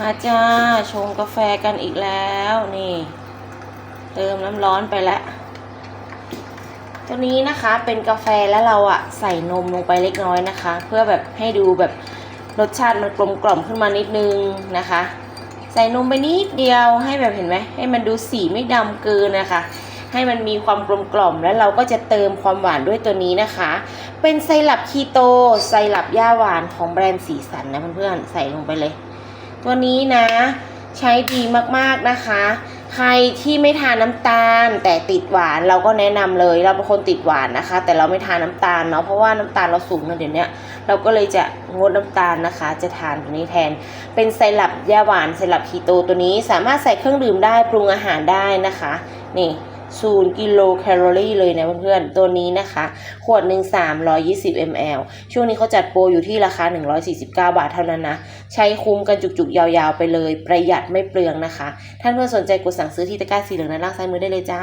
มาจ้าชงกาแฟกันอีกแล้วนี่ เติมน้ำร้อนไปแล้วตัวนี้นะคะเป็นกาแฟแล้วเราอะใส่นมลงไปเล็กน้อยนะคะ เพื่อแบบให้ดูแบบรสชาติมันกลมกล่อมขึ้นมานิดนึงนะคะ ใส่นมไปนิดเดียวให้แบบเห็นไหมให้มันดูสีไม่ดำเกินนะคะ ให้มันมีความกลมกล่อมแล้วเราก็จะเติมความหวานด้วยตัวนี้นะคะ เป็นไซรัปคีโตไซรัปย่าหวานของแบรนด์สีสันนะเพื่อนๆใส่ลงไปเลย ตัวนี้นะ ใช้ดีมากๆนะคะ ใครที่ไม่ทานน้ำตาล แต่ติดหวานเราก็แนะนำเลย เราเป็นคนติดหวานนะคะ แต่เราไม่ทานน้ำตาลเนาะเพราะว่าน้ำตาลเราสูงนะเดี๋ยวนี้เราก็เลยจะงดน้ำตาลนะคะ จะทานตัวนี้แทน เป็นไซรัปย่าหวานไซรัปคีโตตัวนี้สามารถใส่เครื่องดื่มได้ปรุงอาหารได้นะคะ นี่ ศูนย์กิโลแคลอรี่เลยนะเพื่อนๆ ตัวนี้นะคะ ขวดหนึ่ง320 ml ช่วงนี้เขาจัดโปรอยู่ที่ราคา 149 บาทเท่านั้นนะ ใช้คุ้มกันจุกๆ ยาวๆ ไปเลย ประหยัดไม่เปลืองนะคะ ท่านเพื่อนสนใจกดสั่งซื้อที่ตะกร้าสีเหลืองด้านล่างซ้ายมือได้เลยจ้า